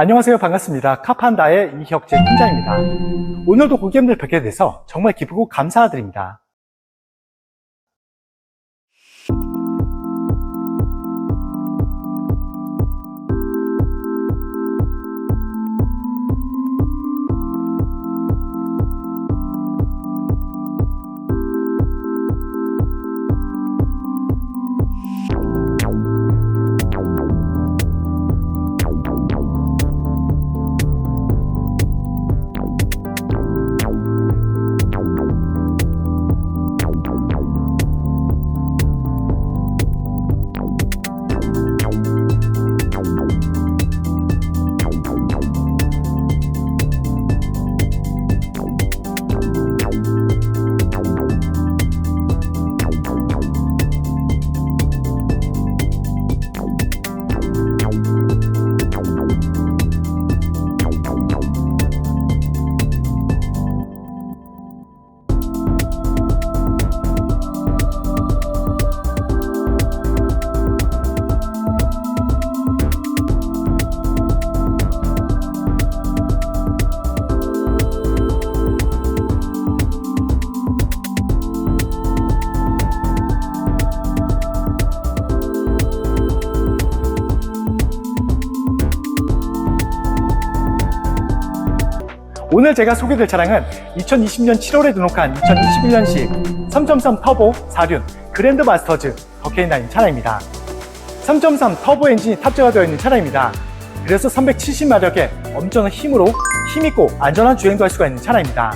안녕하세요. 반갑습니다. 카판다의 이혁재 팀장입니다. 오늘도 고객님들 뵙게 돼서 정말 기쁘고 감사드립니다. 오늘 제가 소개될 차량은 2020년 7월에 등록한 2021년식 3.3 터보 4륜 그랜드 마스터즈 더케인라인 차량입니다. 3.3 터보 엔진이 탑재가 되어 있는 차량입니다. 그래서 370마력의 엄청난 힘으로 힘있고 안전한 주행도 할 수가 있는 차량입니다.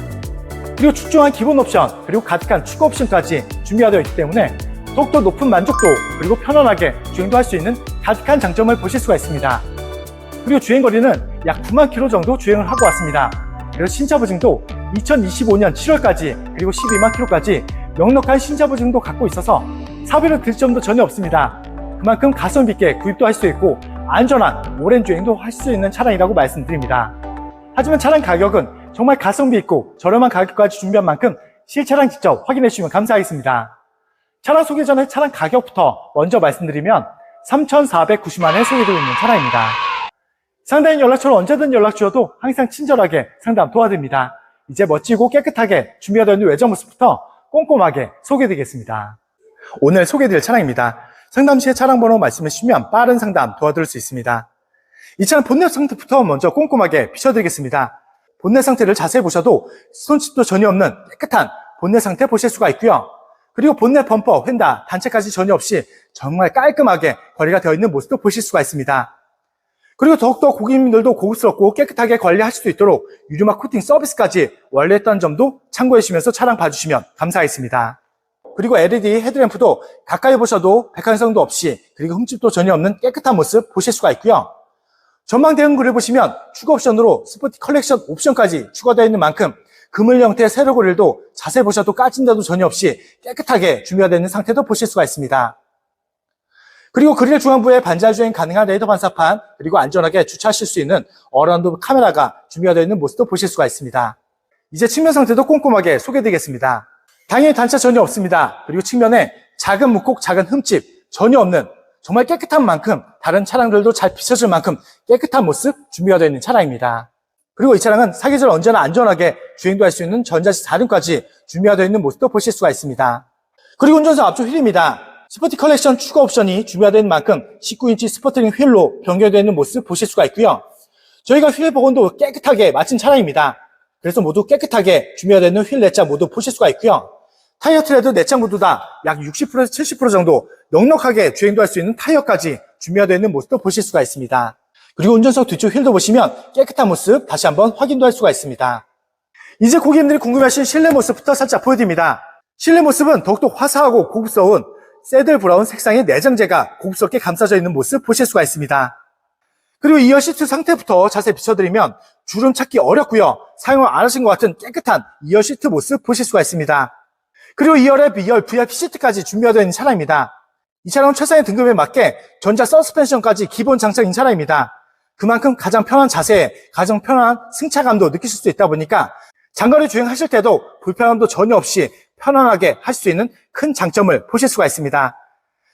그리고 출중한 기본 옵션 그리고 가득한 추가 옵션까지 준비가 되어 있기 때문에 더욱더 높은 만족도 그리고 편안하게 주행도 할 수 있는 가득한 장점을 보실 수가 있습니다. 그리고 주행거리는 약 9만 킬로 정도 주행을 하고 왔습니다. 그래서 신차 보증도 2025년 7월까지 그리고 12만 킬로까지 넉넉한 신차 보증도 갖고 있어서 사비를 들 점도 전혀 없습니다. 그만큼 가성비 있게 구입도 할 수 있고 안전한 오랜 주행도 할 수 있는 차량이라고 말씀드립니다. 하지만 차량 가격은 정말 가성비 있고 저렴한 가격까지 준비한 만큼 실차량 직접 확인해 주시면 감사하겠습니다. 차량 소개 전에 차량 가격부터 먼저 말씀드리면 3,490만 원에 소개되고 있는 차량입니다. 상담인 연락처로 언제든 연락 주셔도 항상 친절하게 상담 도와드립니다. 이제 멋지고 깨끗하게 준비가 되어 있는 외장 모습부터 꼼꼼하게 소개드리겠습니다. 오늘 소개드릴 차량입니다. 상담 시에 차량 번호 말씀해 주시면 빠른 상담 도와드릴 수 있습니다. 이 차량 본넷 상태부터 먼저 꼼꼼하게 비춰드리겠습니다. 본넷 상태를 자세히 보셔도 손집도 전혀 없는 깨끗한 본넷 상태 보실 수가 있고요. 그리고 본넷 범퍼, 휀다, 단체까지 전혀 없이 정말 깔끔하게 관리가 되어 있는 모습도 보실 수가 있습니다. 그리고 더욱더 고객님들도 고급스럽고 깨끗하게 관리하실 수 있도록 유리막 코팅 서비스까지 완료했다는 점도 참고해 주시면서 차량 봐주시면 감사하겠습니다. 그리고 LED 헤드램프도 가까이 보셔도 백한성도 없이 그리고 흠집도 전혀 없는 깨끗한 모습 보실 수가 있고요. 전망 대응 글을 보시면 추가 옵션으로 스포티 컬렉션 옵션까지 추가되어 있는 만큼 그물 형태의 세로 그릴도 자세히 보셔도 까진 데도 전혀 없이 깨끗하게 준비가 되어 있는 상태도 보실 수가 있습니다. 그리고 그릴 중앙부에 반자 주행 가능한 레이더 반사판 그리고 안전하게 주차하실 수 있는 어라운드 카메라가 준비가 되어 있는 모습도 보실 수가 있습니다. 이제 측면 상태도 꼼꼼하게 소개드리겠습니다. 당연히 단차 전혀 없습니다. 그리고 측면에 작은 묵곡, 작은 흠집 전혀 없는 정말 깨끗한 만큼 다른 차량들도 잘 비춰질 만큼 깨끗한 모습 준비가 되어 있는 차량입니다. 그리고 이 차량은 사계절 언제나 안전하게 주행도 할 수 있는 전자식 4륜까지 준비가 되어 있는 모습도 보실 수가 있습니다. 그리고 운전석 앞쪽 휠입니다. 스포티 컬렉션 추가 옵션이 준비가 된 만큼 19인치 스포트링 휠로 변경되어 있는 모습 보실 수가 있고요. 저희가 휠 복원도 깨끗하게 마친 차량입니다. 그래서 모두 깨끗하게 준비가 되는 휠 내장 모두 보실 수가 있고요. 타이어 트레드 내장 모두 다 약 60%에서 70% 정도 넉넉하게 주행도 할 수 있는 타이어까지 있는 모습도 보실 수가 있습니다. 그리고 운전석 뒤쪽 휠도 보시면 깨끗한 모습 다시 한번 확인도 할 수가 있습니다. 이제 고객님들이 궁금해하신 실내 모습부터 살짝 보여드립니다. 실내 모습은 더욱더 화사하고 고급스러운 새들 브라운 색상의 내장재가 고급스럽게 감싸져 있는 모습 보실 수가 있습니다. 그리고 이어 시트 상태부터 자세히 비춰드리면 주름 찾기 어렵고요. 사용을 안 하신 것 같은 깨끗한 이어 시트 모습 보실 수가 있습니다. 그리고 2열에 B열 VIP 시트까지 준비가 되어 있는 차량입니다. 이 차량은 최상의 등급에 맞게 전자 서스펜션까지 기본 장착인 차량입니다. 그만큼 가장 편한 자세에 가장 편한 승차감도 느끼실 수 있다 보니까 장거리 주행하실 때도 불편함도 전혀 없이 편안하게 할 수 있는 큰 장점을 보실 수가 있습니다.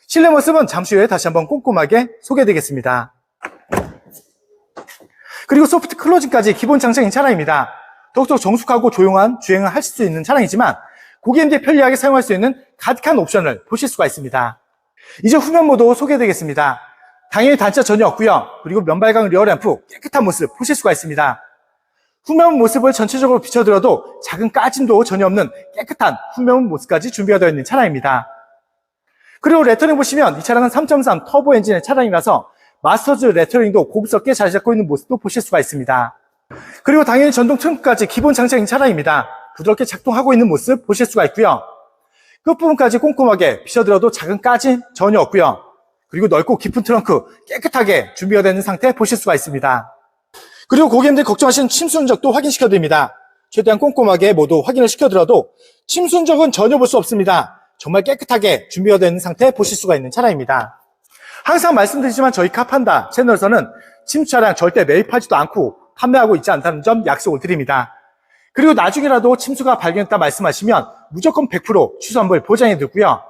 실내 모습은 잠시 후에 다시 한번 꼼꼼하게 소개해드리겠습니다. 그리고 소프트 클로징까지 기본 장착인 차량입니다. 더욱더 정숙하고 조용한 주행을 할수 있는 차량이지만 고객님들이 편리하게 사용할 수 있는 가득한 옵션을 보실 수가 있습니다. 이제 후면 모드 소개해드리겠습니다. 당연히 단차 전혀 없고요. 그리고 면발광 리어램프 깨끗한 모습 보실 수가 있습니다. 후면 모습을 전체적으로 비춰드려도 작은 까짐도 전혀 없는 깨끗한 후면 모습까지 준비가 되어 있는 차량입니다. 그리고 레터링 보시면 이 차량은 3.3 터보 엔진의 차량이라서 마스터즈 레터링도 고급스럽게 잘 잡고 있는 모습도 보실 수가 있습니다. 그리고 당연히 전동 트렁크까지 기본 장착인 차량입니다. 부드럽게 작동하고 있는 모습 보실 수가 있고요. 끝부분까지 꼼꼼하게 비춰들어도 작은 까짐 전혀 없고요. 그리고 넓고 깊은 트렁크 깨끗하게 준비가 되는 상태 보실 수가 있습니다. 그리고 고객님들 걱정하시는 침수 흔적도 확인시켜 드립니다. 최대한 꼼꼼하게 모두 확인을 시켜드려도 침수 흔적은 전혀 볼 수 없습니다. 정말 깨끗하게 준비가 되는 상태 보실 수가 있는 차량입니다. 항상 말씀드리지만 저희 카판다 채널에서는 침수 차량 절대 매입하지도 않고 판매하고 있지 않다는 점 약속을 드립니다. 그리고 나중에라도 침수가 발견했다 말씀하시면 무조건 100% 취소 환불 보장해 두고요.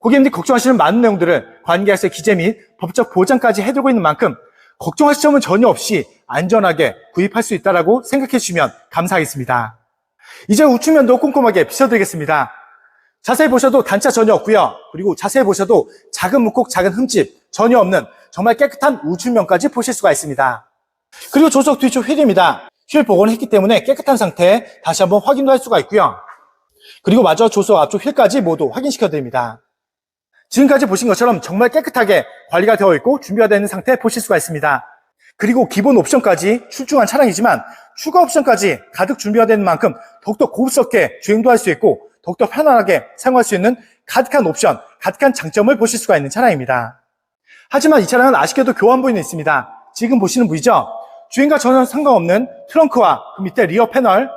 고객님들이 걱정하시는 많은 내용들을 관계약서 기재 및 법적 보장까지 해두고 있는 만큼 걱정하실 점은 전혀 없이 안전하게 구입할 수 있다고 생각해 주시면 감사하겠습니다. 이제 우측면도 꼼꼼하게 비춰드리겠습니다. 자세히 보셔도 단차 전혀 없고요. 그리고 자세히 보셔도 작은 묵곡, 작은 흠집 전혀 없는 정말 깨끗한 우측면까지 보실 수가 있습니다. 그리고 조석 뒤쪽 휠입니다. 휠 복원을 했기 때문에 깨끗한 상태 다시 한번 확인도 할 수가 있고요. 그리고 마저 조석 앞쪽 휠까지 모두 확인시켜 드립니다. 지금까지 보신 것처럼 정말 깨끗하게 관리가 되어 있고 준비가 되어 있는 상태 보실 수가 있습니다. 그리고 기본 옵션까지 출중한 차량이지만 추가 옵션까지 가득 준비가 되는 만큼 더욱더 고급스럽게 주행도 할 수 있고 더욱더 편안하게 사용할 수 있는 가득한 옵션, 가득한 장점을 보실 수가 있는 차량입니다. 하지만 이 차량은 아쉽게도 교환 부위는 있습니다. 지금 보시는 부위죠? 주행과 전혀 상관없는 트렁크와 그 밑에 리어 패널,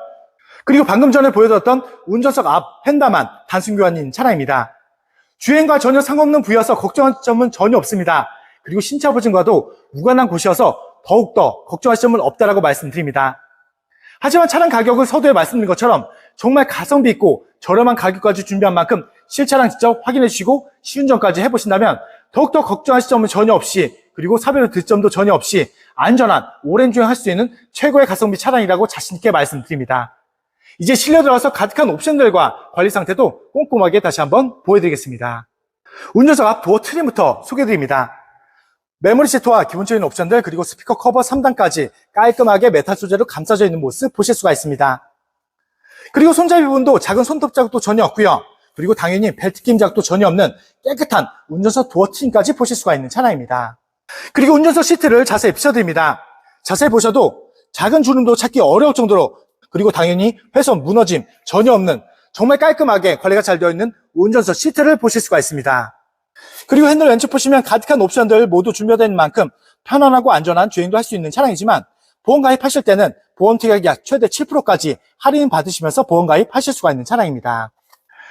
그리고 방금 전에 보여드렸던 운전석 앞 펜다만 단순 교환인 차량입니다. 주행과 전혀 상관없는 부위여서 걱정할 점은 전혀 없습니다. 그리고 신차 보증과도 무관한 곳이어서 더욱더 걱정할 점은 없다라고 말씀드립니다. 하지만 차량 가격은 서두에 말씀드린 것처럼 정말 가성비 있고 저렴한 가격까지 준비한 만큼 실차량 직접 확인해 주시고 시운전까지 해보신다면 더욱더 걱정하실 점은 전혀 없이 그리고 사별을 들 점도 전혀 없이 안전한 오랜 주행할 수 있는 최고의 가성비 차량이라고 자신있게 말씀드립니다. 이제 실내 들어가서 가득한 옵션들과 관리 상태도 꼼꼼하게 다시 한번 보여드리겠습니다. 운전석 앞 도어 트림부터 소개드립니다. 메모리 시트와 기본적인 옵션들 그리고 스피커 커버 3단까지 깔끔하게 메탈 소재로 감싸져 있는 모습 보실 수가 있습니다. 그리고 손잡이 부분도 작은 손톱 자국도 전혀 없고요. 그리고 당연히 벨트 끼임 자국도 전혀 없는 깨끗한 운전석 도어 트림까지 보실 수가 있는 차량입니다. 그리고 운전석 시트를 자세히 비춰드립니다. 자세히 보셔도 작은 주름도 찾기 어려울 정도로 그리고 당연히 훼손, 무너짐 전혀 없는 정말 깔끔하게 관리가 잘 되어 있는 운전석 시트를 보실 수가 있습니다. 그리고 핸들 왼쪽 보시면 가득한 옵션들 모두 있는 만큼 편안하고 안전한 주행도 할 수 있는 차량이지만 보험 가입하실 때는 보험 특약이 약 최대 7%까지 할인 받으시면서 보험 가입하실 수가 있는 차량입니다.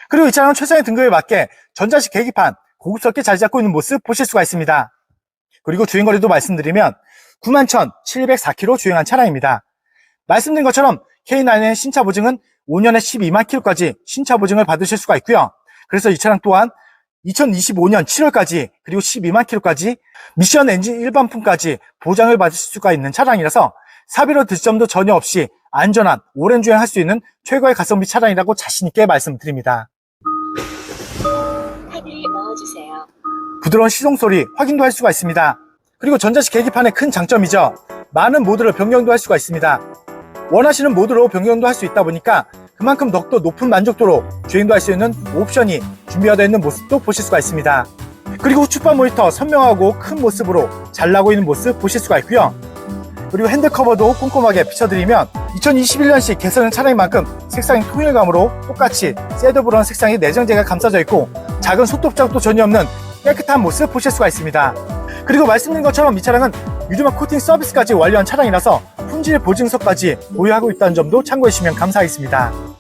그리고 이 차량은 최상의 등급에 맞게 전자식 계기판 고급스럽게 잘 잡고 있는 모습 보실 수가 있습니다. 그리고 주행거리도 말씀드리면 91,704km 주행한 차량입니다. 말씀드린 것처럼 K9의 신차 보증은 5년에 12만 킬로까지 신차 보증을 받으실 수가 있고요. 그래서 이 차량 또한 2025년 7월까지 그리고 12만 킬로까지 미션 엔진 일반품까지 보장을 받을 수가 있는 차량이라서 사비로 들 점도 전혀 없이 안전한 오랜 주행할 수 있는 최고의 가성비 차량이라고 자신있게 말씀드립니다. 부드러운 시동 소리 확인도 할 수가 있습니다. 그리고 전자식 계기판의 큰 장점이죠. 많은 모드를 변경도 할 수가 있습니다. 원하시는 모드로 변경도 할 수 있다 보니까 그만큼 더욱더 높은 만족도로 주행도 할 수 있는 옵션이 준비가 되어 있는 모습도 보실 수가 있습니다. 그리고 후측방 모니터 선명하고 큰 모습으로 잘 나고 있는 모습 보실 수가 있고요. 그리고 핸들 커버도 꼼꼼하게 비춰드리면 2021년식 개선한 차량인 만큼 색상이 통일감으로 똑같이 셋업으로한 색상이 내장재가 감싸져 있고 작은 소톱 자국도 전혀 없는 깨끗한 모습 보실 수가 있습니다. 그리고 말씀드린 것처럼 이 차량은 유리막 코팅 서비스까지 완료한 차량이라서 품질 보증서까지 보유하고 있다는 점도 참고해 주시면 감사하겠습니다.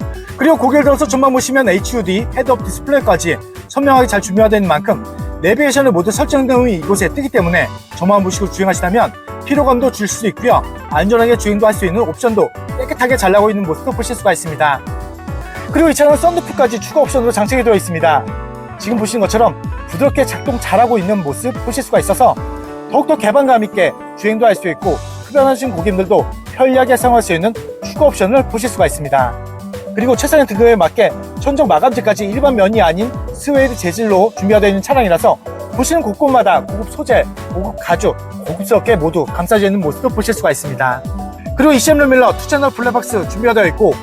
그리고 고개를 들어서 전방 보시면 HUD, 헤드업 디스플레이까지 선명하게 잘 되는 만큼 내비게이션을 모두 설정된 후 이곳에 뜨기 때문에 저만 보시고 주행하시다면 피로감도 줄수 있고요. 안전하게 주행도 할 수 있는 옵션도 깨끗하게 잘 나고 있는 모습도 보실 수가 있습니다. 그리고 이 차량은 썬루프까지 추가 옵션으로 장착이 되어 있습니다. 지금 보시는 것처럼 부드럽게 작동 잘하고 있는 모습 보실 수가 있어서 더욱더 개방감 있게 주행도 할 수 있고 흡연하신 고객님들도 편리하게 사용할 수 있는 추가 옵션을 보실 수가 있습니다. 그리고 최상의 등급에 맞게 천정 마감재까지 일반 면이 아닌 스웨이드 재질로 준비가 되어 있는 차량이라서 보시는 곳곳마다 고급 소재, 고급 가죽, 고급스럽게 모두 감싸져 있는 모습도 보실 수가 있습니다. 그리고 ECM 룸밀러 2채널 블랙박스 준비가 되어 있고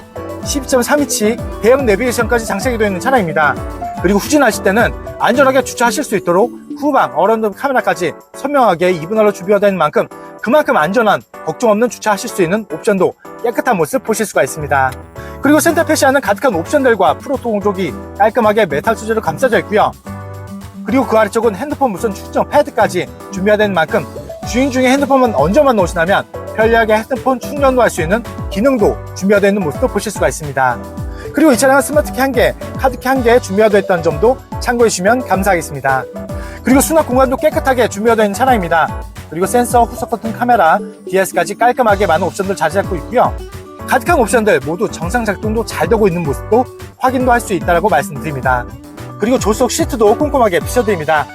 12.3인치 대형 내비게이션까지 장착이 되어 있는 차량입니다. 그리고 후진하실 때는 안전하게 주차하실 수 있도록 후방, 어런드 카메라까지 선명하게 이분할로 준비가 되는 만큼 그만큼 안전한 걱정 없는 주차하실 수 있는 옵션도 깨끗한 모습 보실 수가 있습니다. 그리고 센터페시아는 가득한 옵션들과 프로토 공조기 깔끔하게 메탈 소재로 감싸져 있고요. 그리고 그 아래쪽은 핸드폰 무선 충전 패드까지 준비가 된 만큼 주행 중에 핸드폰만 얹어만 놓으시다면 편리하게 핸드폰 충전도 할 수 있는 기능도 준비가 되어 있는 모습도 보실 수가 있습니다. 그리고 이 차량은 스마트키 1개, 카드키 1개 준비가 되어 있다는 점도 참고해 주시면 감사하겠습니다. 그리고 수납 공간도 깨끗하게 준비가 되어 있는 차량입니다. 그리고 센서, 후속 버튼 카메라, DS까지 깔끔하게 많은 옵션들 잘 잡고 있고요. 가득한 옵션들 모두 정상 작동도 잘 되고 있는 모습도 확인도 할 수 있다고 말씀드립니다. 그리고 조수석 시트도 꼼꼼하게 비춰드립니다.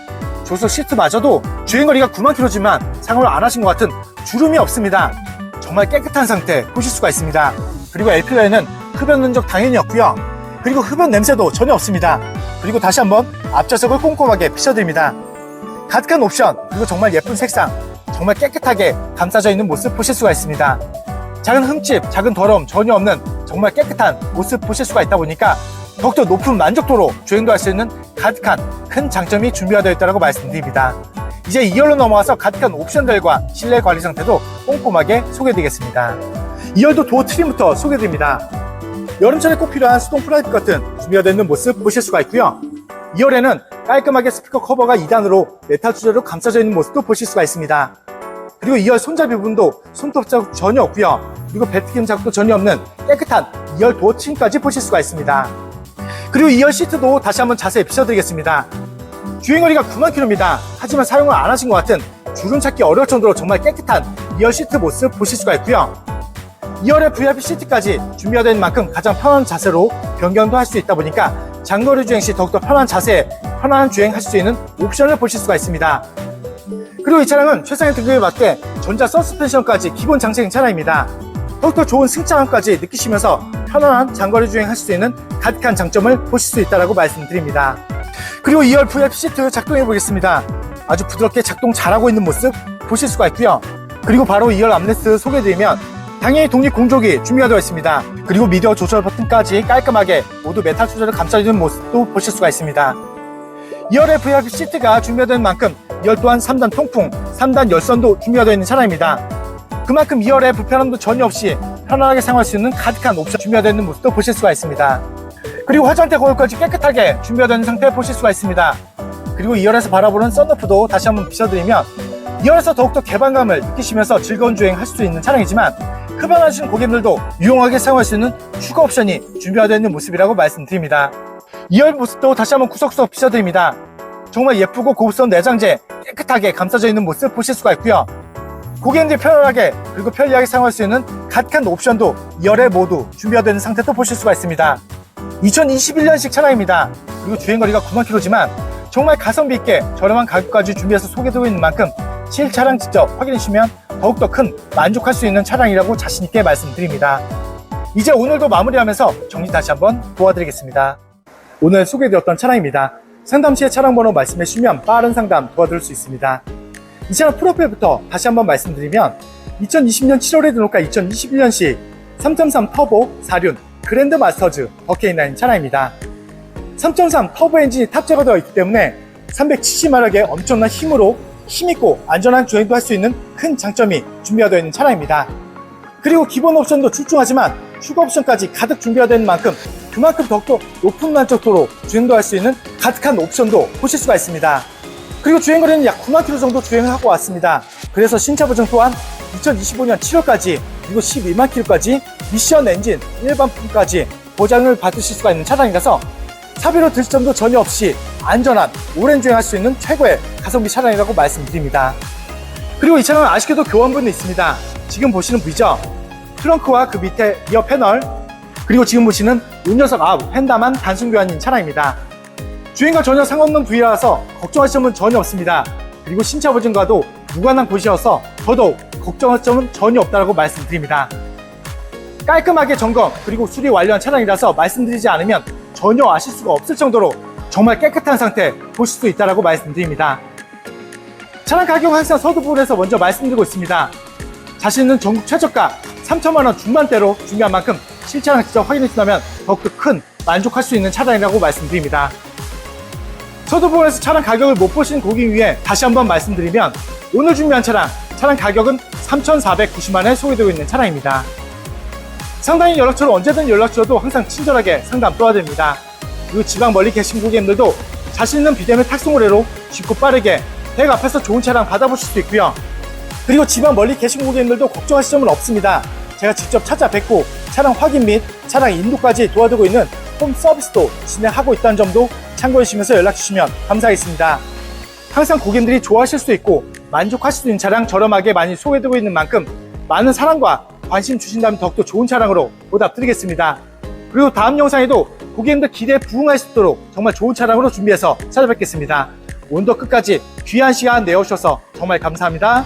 조수석 시트마저도 주행거리가 9만 킬로지만 상을 안 하신 것 같은 주름이 없습니다. 정말 깨끗한 상태 보실 수가 있습니다. 그리고 LPO에는 흡연 흔적 당연히 없고요. 그리고 흡연 냄새도 전혀 없습니다. 그리고 다시 한번 앞좌석을 꼼꼼하게 비춰드립니다. 가득한 옵션 그리고 정말 예쁜 색상 정말 깨끗하게 감싸져 있는 모습 보실 수가 있습니다. 작은 흠집, 작은 더러움 전혀 없는 정말 깨끗한 모습 보실 수가 있다 보니까 더욱더 높은 만족도로 주행도 할 수 있는 가득한 큰 장점이 준비가 되어 있다고 말씀드립니다. 이제 2열로 넘어와서 가득한 옵션들과 실내 관리 상태도 꼼꼼하게 소개드리겠습니다. 2열도 도어 트림부터 소개드립니다. 여름철에 꼭 필요한 수동 프라이빗 커튼 준비가 되어 있는 모습 보실 수가 있고요. 2열에는 깔끔하게 스피커 커버가 2단으로 메탈 소재로 감싸져 있는 모습도 보실 수가 있습니다. 그리고 2열 손잡이 부분도 손톱 자국 전혀 없고요. 그리고 배트김 자국도 전혀 없는 깨끗한 2열 도어 트림까지 보실 수가 있습니다. 그리고 2열 시트도 다시 한번 자세히 비춰드리겠습니다. 주행거리가 9만 킬로입니다. 하지만 사용을 안 하신 것 같은 주름 찾기 어려울 정도로 정말 깨끗한 2열 시트 모습 보실 수가 있고요. 2열의 VIP 시트까지 준비가 된 만큼 가장 편한 자세로 변경도 할 수 있다 보니까 장거리 주행 시 더욱더 편한 자세에 편안한 주행하실 수 있는 옵션을 보실 수가 있습니다. 그리고 이 차량은 최상의 등급에 맞게 전자 서스펜션까지 기본 장착인 차량입니다. 더욱더 좋은 승차감까지 느끼시면서 편안한 장거리 주행하실 수 있는 가득한 장점을 보실 수 있다고 말씀드립니다. 그리고 2열 VIP 시트 작동해 보겠습니다. 아주 부드럽게 작동 잘하고 있는 모습 보실 수가 있고요. 그리고 바로 2열 암레스 소개해드리면 당연히 독립 공조기 준비가 되어 있습니다. 그리고 미디어 조절 버튼까지 깔끔하게 모두 메탈 소재를 감싸주는 모습도 보실 수가 있습니다. 2열의 VIP 시트가 준비가 된 만큼 2열 또한 3단 통풍, 3단 열선도 준비가 되어 있는 차량입니다. 그만큼 2열의 불편함도 전혀 없이 편안하게 사용할 수 있는 가득한 옵션 준비가 되어 있는 모습도 보실 수가 있습니다. 그리고 화장대 거울까지 깨끗하게 준비가 되는 상태 보실 수가 있습니다. 그리고 2열에서 바라보는 썬루프도 다시 한번 비춰드리면 2열에서 더욱더 개방감을 느끼시면서 즐거운 주행 할 수 있는 차량이지만 흡연하시는 고객님들도 유용하게 사용할 수 있는 추가 옵션이 준비가 되어 있는 모습이라고 말씀드립니다. 2열 모습도 다시 한번 구석구석 비춰드립니다. 정말 예쁘고 고급스러운 내장재 깨끗하게 감싸져 있는 모습 보실 수가 있고요. 고객님들이 편안하게 그리고 편리하게 사용할 수 있는 가득한 옵션도 2열에 모두 준비가 되는 상태도 보실 수가 있습니다. 2021년식 차량입니다. 그리고 주행거리가 9만 킬로지만 정말 가성비 있게 저렴한 가격까지 준비해서 소개되고 있는 만큼 실차량 직접 확인해 주시면 더욱더 큰 만족할 수 있는 차량이라고 자신있게 말씀드립니다. 이제 오늘도 마무리하면서 정리 다시 한번 도와드리겠습니다. 오늘 소개해드렸던 차량입니다. 상담 시에 차량 번호 말씀해 주시면 빠른 상담 도와드릴 수 있습니다. 이 차량 프로필부터 다시 한번 말씀드리면 2020년 7월에 등록한 2021년식 3.3 터보 4륜 그랜드 마스터즈 버케인라인 차량입니다. 3.3 터보 엔진이 탑재가 되어 있기 때문에 370마력의 엄청난 힘으로 힘있고 안전한 주행도 할 수 있는 큰 장점이 준비가 되어 있는 차량입니다. 그리고 기본 옵션도 출중하지만 추가 옵션까지 가득 준비가 되는 만큼 그만큼 더욱더 높은 만족도로 주행도 할 수 있는 가득한 옵션도 보실 수가 있습니다. 그리고 주행거리는 약 9만 킬로 정도 주행을 하고 왔습니다. 그래서 신차 보증 또한 2025년 7월까지 그리고 12만 킬로까지 미션 엔진 일반품까지 보장을 받으실 수가 있는 차량이라서 사비로 들 점도 전혀 없이 안전한 오랜 주행할 수 있는 최고의 가성비 차량이라고 말씀드립니다. 그리고 이 차량은 아쉽게도 교환분이 있습니다. 지금 보시는 V죠? 트렁크와 그 밑에 리어 패널 그리고 지금 보시는 운전석 앞 펜다만 단순 교환인 차량입니다. 주행과 전혀 상관없는 부위라서 걱정하실 점은 전혀 없습니다. 그리고 신차 보증과도 무관한 곳이어서 더더욱 걱정할 점은 전혀 없다고 말씀드립니다. 깔끔하게 점검 그리고 수리 완료한 차량이라서 말씀드리지 않으면 전혀 아실 수가 없을 정도로 정말 깨끗한 상태 보실 수 있다고 말씀드립니다. 차량 가격은 항상 서두부에서 먼저 말씀드리고 있습니다. 자신은 전국 최저가 3천만 원 중반대로 준비한 만큼 실차량 직접 확인해 준다면 더욱더 큰 만족할 수 있는 차량이라고 말씀드립니다. 서두부에서 차량 가격을 못 보신 고객 위해 다시 한번 말씀드리면 오늘 준비한 차량, 차량 가격은 3,490만 원에 소개되고 있는 차량입니다. 상당히 연락처로 언제든 연락 주셔도 항상 친절하게 상담 도와드립니다. 그리고 지방 멀리 계신 고객님들도 자신 있는 비대면 탁송 의뢰로 쉽고 빠르게 댁 앞에서 좋은 차량 받아보실 수 있고요. 그리고 지방 멀리 계신 고객님들도 걱정하실 점은 없습니다. 제가 직접 찾아뵙고 차량 확인 및 차량 인도까지 도와드리고 있는 홈 서비스도 진행하고 있다는 점도 참고해 주시면서 연락 주시면 감사하겠습니다. 항상 고객님들이 좋아하실 수 있고 만족하실 수 있는 차량 저렴하게 많이 소개되고 있는 만큼 많은 사랑과 관심 주신다면 더욱더 좋은 차량으로 보답드리겠습니다. 그리고 다음 영상에도 고객님들 기대에 부응할 수 있도록 정말 좋은 차량으로 준비해서 찾아뵙겠습니다. 오늘도 끝까지 귀한 시간 내어주셔서 정말 감사합니다.